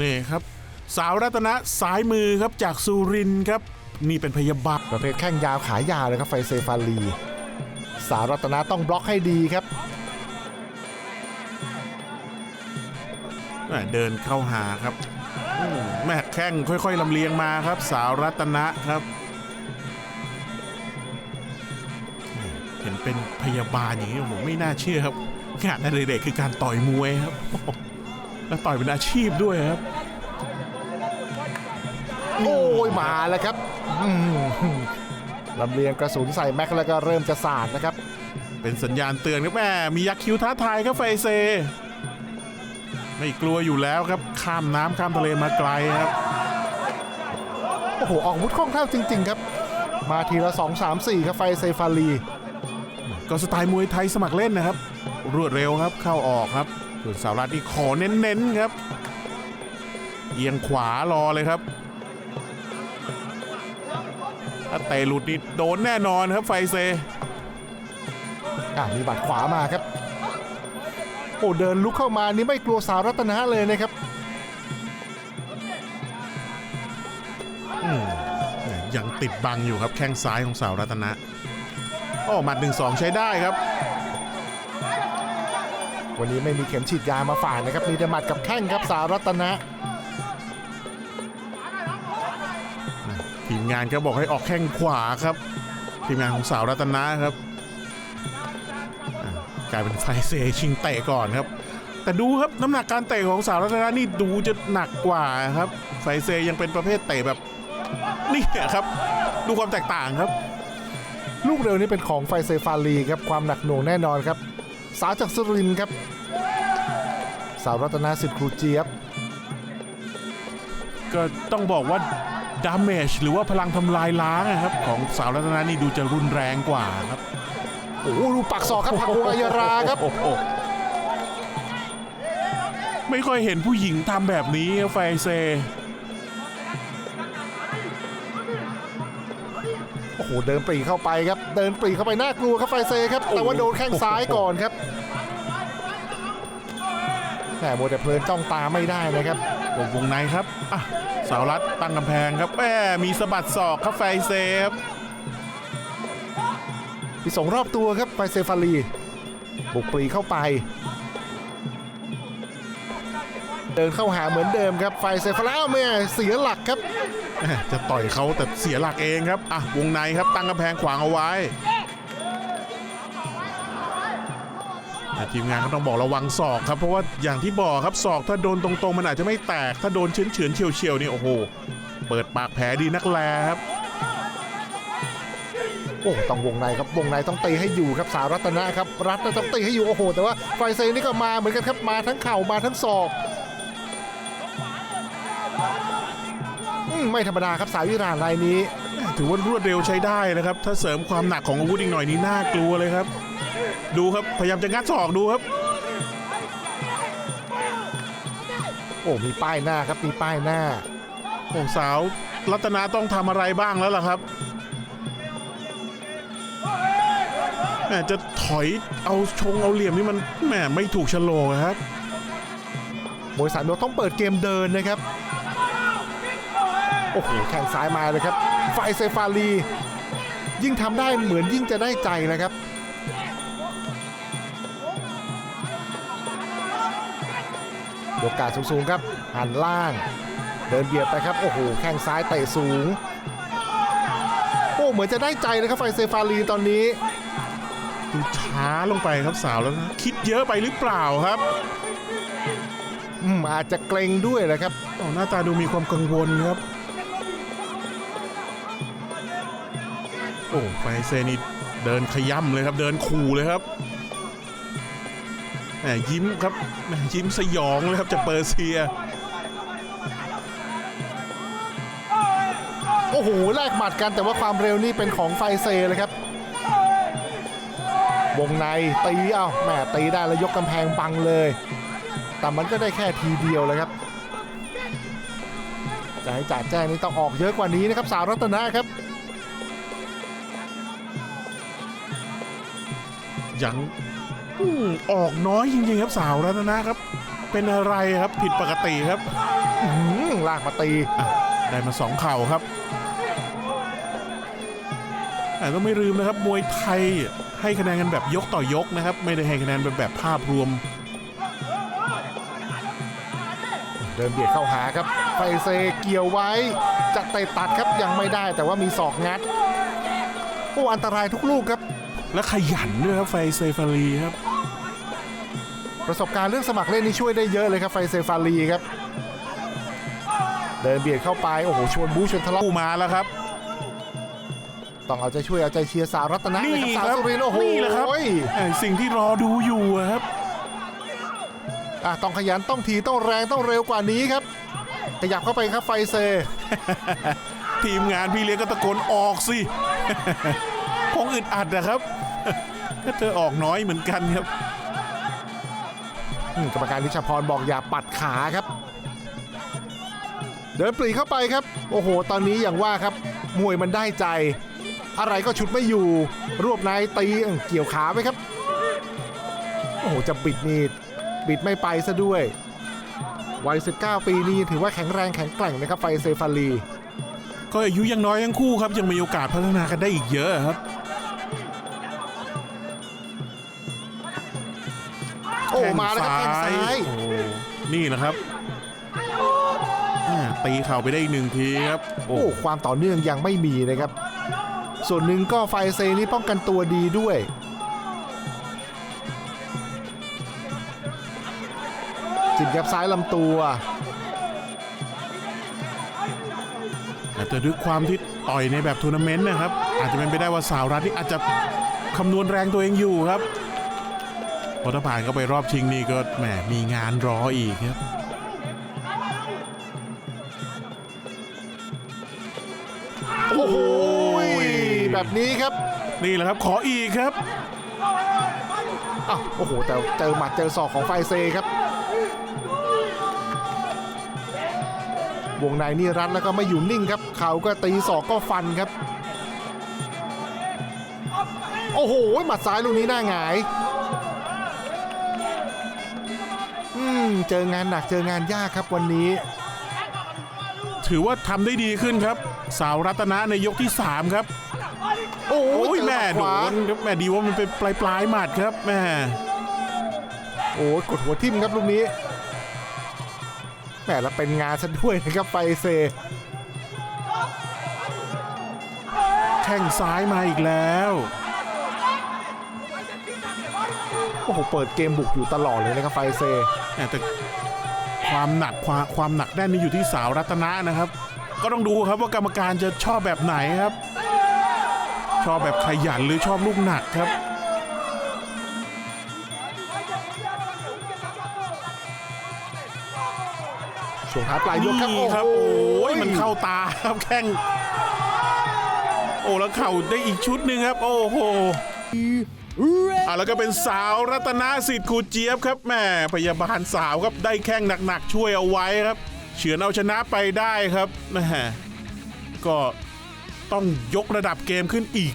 นี่ครับ สาวรัตนะสายมือครับจากสุรินทร์ครับ นี่เป็นพยาบาลประเภทแข้งยาวขายาวเลยครับไฟเซฟาลี สาวรัตนาต้องบล็อกให้ดีครับแม่เดินเข้าหาครับอืมแม่แข้งค่อยๆลำเลียงมาครับ สาวรัตนะครับ เห็นเป็นพยาบาลอย่างนี้ผมไม่น่าเชื่อครับงานอดิเรกคือการต่อยมวยครับ และต่อยเป็นอาชีพด้วยครับ โอ้ยมาแล้วครับอืมลำเลียงกระสุนใส่แม็กแล้วก็เริ่มจะสาดนะครับ เป็นสัญญาณเตือนครับแม่มียักษ์คิ้วท้าทายครับไฟเซ ไม่กลัวอยู่แล้วครับข้ามน้ำข้ามทะเลมาไกลครับ โอ้โห ออกอาวุธคล่องแคล่วจริง ๆ ครับ มาทีละ 2 3 4 ครับไฟเซฟาลีก็สไตล์มวยไทยสมัครเล่นนะครับ รวดเร็วครับเข้าออกครับ ส่วนสาวรัตนี่ขอเน้นๆครับ เอียงขวารอเลยครับ ถ้าเตะหลุดนี่โดนแน่นอนครับไฟเซอะมีบัตรขวามาครับ โอ้เดินลุกเข้ามานี่ไม่กลัวสาวรัตนะเลยนะครับยังติดบังอยู่ครับแข้งซ้ายของสาวรัตนะ โอ้หมัดหนึ่งสองใช้ได้ครับ วันนี้ไม่มีเข็มฉีดยามาฝากนะครับ มีแต่หมัดกับแข้งครับสาวรัตนะ ทีมงานก็บอกให้ออกแข้งขวาครับ ทีมงานของสาวรัตนะครับอะกลายเป็นไฟเซชิงเตะก่อนครับ แต่ดูครับน้ำหนักการเตะของสาวรัตนะนี่ดูจะหนักกว่าครับ ไฟเซยังเป็นประเภทเตะแบบนี่ครับ ดูความแตกต่างครับ ลูกเร็วนี้เป็นของไฟเซฟาลีครับ ความหนักหน่วงแน่นอนครับ สาวจากสุรินทร์ครับ สาวรัตนาสิทธิ์ครูเจี๊ยบ ก็ต้องบอกว่าดาเมจหรือว่าพลังทำลายล้างนะครับ ของสาวรัตนะนี่ดูจะรุนแรงกว่าครับ โอ้โหดูปักศอกครับหักวงอัยราครับ โอ้โหไม่ค่อยเห็นผู้หญิงทำแบบนี้ครับไฟเซ อ้โหเดินปรีเข้าไปครับ เดินปรีเข้าไปน่ากลัวครับไฟเซครับ แต่ว่าโดนแข้งซ้ายก่อนครับแหมโมวแต่เพลินจ้องตาไม่ได้นะครับวงวงในครับอะสาวรัดตั้งกำแพงครับแหมมีสะบัดศอกครับไฟเซครับที่ส่งรอบตัวครับไฟเซฟาลีบุกปรีเข้าไป เดินเข้าหาเหมือนเดิมครับ ไฟเซฟาลีอ้าวแม่เสียหลักครับแหม่จะต่อยเขาแต่เสียหลักเองครับ อะ วงในครับตั้งกำแพงขวางเอาไว้แต่ทีมงานก็ต้องบอกระวังศอกครับ เพราะว่าอย่างที่บอกครับศอกถ้าโดนตรงๆ มันอาจจะไม่แตก ถ้าโดนเฉือนเฉือนๆเฉียวเฉียวๆนี่โอ้โห เปิดปากแผลดีนักแลครับโอ้ต้องวงในครับวงในต้องตีให้อยู่ครับสาวรัตนะครับ รัตนะต้องตีให้อยู่โอ้โห แต่ว่าไฟเซนี่ก็มาเหมือนกันครับมาทั้งเข่ามาทั้งศอกอืม ไม่ธรรมดาครับสาวอิหร่านรายนี้ ถือว่ารวดเร็วใช้ได้นะครับ ถ้าเสริมความหนักของอาวุธอีกหน่อยนี่น่ากลัวเลยครับ ดูครับพยายามจะงัดศอกดูครับ โอ้มีป้ายหน้าครับมีป้ายหน้า โอ้สาวรัตนาต้องทำอะไรบ้างแล้วล่ะครับแหมจะถอยเอาชงเอาเหลี่ยมนี่มันแหมไม่ถูกชะโลกอะครับมวยสามยกต้องเปิดเกมเดินนะครับ โอ้โหแข้งซ้ายมาเลยครับ ไฟเซฟาลี ยิ่งทำได้เหมือนยิ่งจะได้ใจนะครับโอกาสสูงๆครับ หันล่าง เดินเบียดไปครับ โอ้โห แข้งซ้ายเตะสูง โอ้เหมือนจะได้ใจเลยครับไฟเซฟาลีตอนนี้ดูช้าลงไปครับสาวแล้วนะคิดเยอะไปหรือเปล่าครับ อืมอาจจะเกรงด้วยแหละครับโอ้หน้าตาดูมีความกังวลครับ อ้ไฟเซนี่เดินขย่ำเลยครับ เดินขู่เลยครับแหมยิ้มครับแหมยิ้มสยองเลยครับจากเปอร์เซีย โอ้โหแลกหมัดกันแต่ว่าความเร็วนี่เป็นของไฟเซเลยครับ วงในตีเอ้าแหมตีได้แล้วยกกำแพงบังเลย แต่มันก็ได้แค่ทีเดียวเลยครับจะให้จ่าแจ้งนี่ต้องออกเยอะกว่านี้นะครับสาวรัตนะครับ ยังอืมออกน้อยจริงๆครับสาวรัตนะครับ เป็นอะไรครับผิดปกติครับอืมลากมาตีอะได้มาสองเข่าครับแต่ต้องไม่ลืมนะครับ มวยไทยให้คะแนนกันแบบยกต่อยกนะครับ ไม่ได้ให้คะแนนเป็นแบบภาพรวม เดินเบียดเข้าหาครับ ไฟเซเกี่ยวไว้จะเตะตัดครับยังไม่ได้แต่ว่ามีศอกงัดโอ้อันตรายทุกลูกครับ และขยันด้วยครับไฟเซฟารีครับ ประสบการณ์เรื่องสมัครเล่นนี่ช่วยได้เยอะเลยครับไฟเซฟารีครับ เดินเบียดเข้าไป โอ้โห ชวนบู๊ชวนทะเลาะผู้มาแล้วครับ ต้องเอาใจช่วยเอาใจเชียร์สาวรัตนะนี่เลยครับสาวครับสุรินทร์โอ้โหนี่แหละครับไอ้สิ่งที่รอดูอยู่อะครับ อะต้องขยันต้องทีต้องแรงต้องเร็วกว่านี้ครับ ขยับเข้าไปครับไฟเซ ทีมงานพี่เลี้ยงก็ตะโกนออกสิ คงอึดอัดนะครับก็เธอออกน้อยเหมือนกันครับอืมกรรมการนิชาพรบอกอย่าปัดขาครับ เดินปรีเข้าไปครับ โอ้โห ตอนนี้อย่างว่าครับ มวยมันได้ใจ อะไรก็ชุดไม่อยู่ รวบนายตีเอิ่มเกี่ยวขาไหมครับ โอ้โห จะบิดนี่บิดไม่ไปซะด้วย วัย 19 ปีนี้ถือว่าแข็งแรงแข็งแกร่งนะครับไฟเซฟาลีก็อายุยังน้อยทั้งคู่ครับยังมีโอกาสพัฒนากันได้อีกเยอะครับ โอ้มาแล้วครับแข้งซ้ายโอ้นี่แหละครับอ่าตีเข่าไปได้อีกหนึ่งทีครับโอ้โอ้ความต่อเนื่องยังไม่มีนะครับ ส่วนหนึ่งก็ไฟเซนี่ป้องกันตัวดีด้วย จิบยับซ้ายลำตัว แต่ด้วยความที่ต่อยในแบบทัวร์นาเมนต์นะครับ อาจจะเป็นไปได้ว่าสาวรัฐนี่อาจจะคำนวณแรงตัวเองอยู่ครับ พอถ้าผ่านเข้าไปรอบชิงนี่ก็แหมมีงานรออีกครับโอ้โหแบบนี้ครับ นี่แหละครับขออีกครับอ้าวโอ้โหแต่เจอหมัดเจอศอกของไฟเซครับวงในนี่รัดแล้วก็ไม่อยู่นิ่งครับ เขาก็ตีศอกก็ฟันครับ โอ้โหหมัดซ้ายลูกนี้หน้าหงาย เจองานหนักเจองานยากครับวันนี้ ถือว่าทำได้ดีขึ้นครับ สาวรัตนะในยกที่ 3 ครับ โอ้โอ้ยเจอแม่หโดขวานครับแม่ดีว่ามันเป็นปลายปลายๆหมัดครับแม่โอ้ยกดหัวทิ่มครับลูกนี้แหมแล้วเป็นงานซะด้วยนะครับไฟเซแข้งซ้ายมาอีกแล้ว โอ้โหเปิดเกมบุกอยู่ตลอดเลยนะครับไฟเซแต่ความหนักความความหนักแน่นนี่อยู่ที่สาวรัตนะนะครับ ก็ต้องดูครับว่ากรรมการจะชอบแบบไหนครับ ชอบแบบขยันหรือชอบลูกหนักครับช่วงท้ายปลายยกครับนี่ครับโอ้โอ้โหยมันเข้าตาครับแข้งโอ้แล้วเข่าได้อีกชุดหนึ่งครับ โอ้โห อะแล้วก็เป็นสาวรัตนาสิทธิ์ครูเจี๊ยบครับแม่พยาบาลสาวครับได้แข้งหนักๆช่วยเอาไว้ครับ เฉือนเอาชนะไปได้ครับนะฮะก็ต้องยกระดับเกมขึ้นอีก